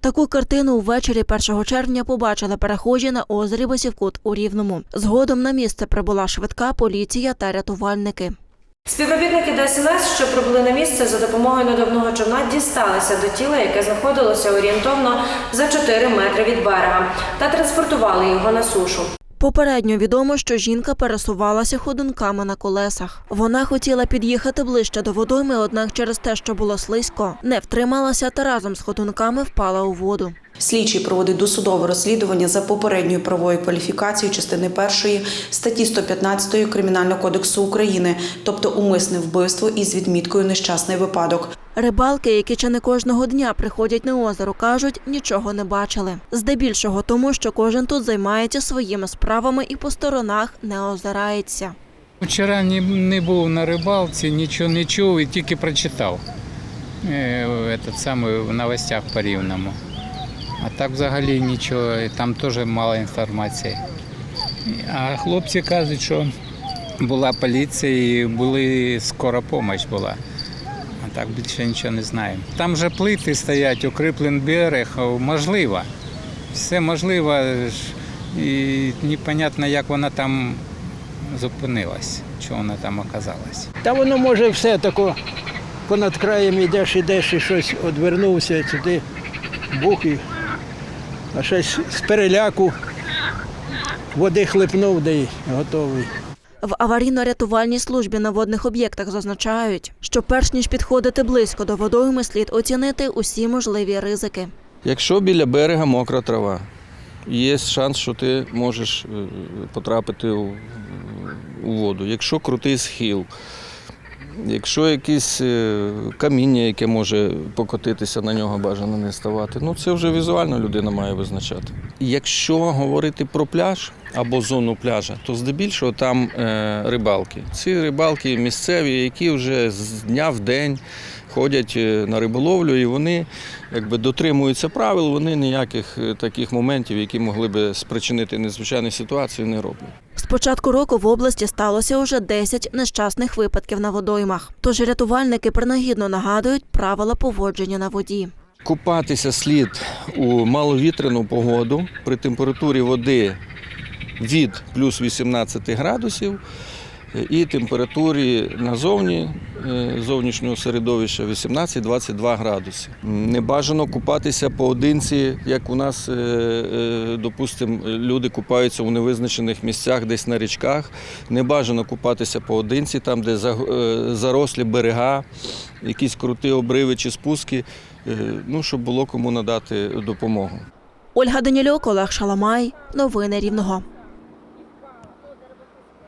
Таку картину ввечері 1 червня побачили перехожі на озері Басівкут у Рівному. Згодом на місце прибула швидка поліція та рятувальники. Співробітники ДСНС, що прибули на місце за допомогою надувного човна, дісталися до тіла, яке знаходилося орієнтовно за 4 метри від берега, та транспортували його на сушу. Попередньо відомо, що жінка пересувалася ходунками на колесах. Вона хотіла під'їхати ближче до водойми, однак через те, що було слизько, не втрималася та разом з ходунками впала у воду. Слідчий проводить досудове розслідування за попередньою правовою кваліфікацією частини першої статті 115 Кримінального кодексу України, тобто умисне вбивство із відміткою нещасний випадок. Рибалки, які чи не кожного дня приходять на озеро, кажуть, нічого не бачили. Здебільшого тому, що кожен тут займається своїми справами і по сторонах не озирається. Вчора не, був на рибалці, нічого не чув і тільки прочитав е, этот самий, в новостях по рівному. А так взагалі нічого, і там теж мало інформації. А хлопці кажуть, що була поліція і були скора допомога була. А так більше нічого не знаємо. Там же плити стоять, укріплений берег, можливо. Все можливо. І непонятно, як вона там зупинилась, чого вона там оказалась. Та воно може все тако понад краєм ідеш, ідеш і щось одвернувся туди, бух і а щось з переляку води хлипнув, де й готовий. В аварійно-рятувальній службі на водних об'єктах зазначають, що перш ніж підходити близько до водойми, слід оцінити усі можливі ризики. Якщо біля берега мокра трава, є шанс, що ти можеш е, потрапити у, у воду. Якщо крутий схил, якщо якесь е, каміння, яке може покотитися на нього, бажано не ставати, ну це вже візуально людина має визначати. Якщо говорити про пляж або зону пляжа, то здебільшого там е, рибалки. Ці рибалки місцеві, які вже з дня в день ходять е, на риболовлю, і вони якби дотримуються правил, вони ніяких таких моментів, які могли би спричинити незвичайну ситуацію, не роблять. Початку року в області сталося уже 10 нещасних випадків на водоймах. Тож рятувальники принагідно нагадують правила поводження на воді. Купатися слід у маловітряну погоду при температурі води від плюс 18 градусів і температурі назовні е, зовнішнього середовища 18-22 градуси. Не бажано купатися поодинці, як у нас, е, е, допустимо, люди купаються у невизначених місцях, десь на річках. Не бажано купатися поодинці, там, де зарослі берега, якісь круті обриви чи спуски, ну, щоб було кому надати допомогу. Ольга Данілюк, Олег Шаламай. Новини Рівного.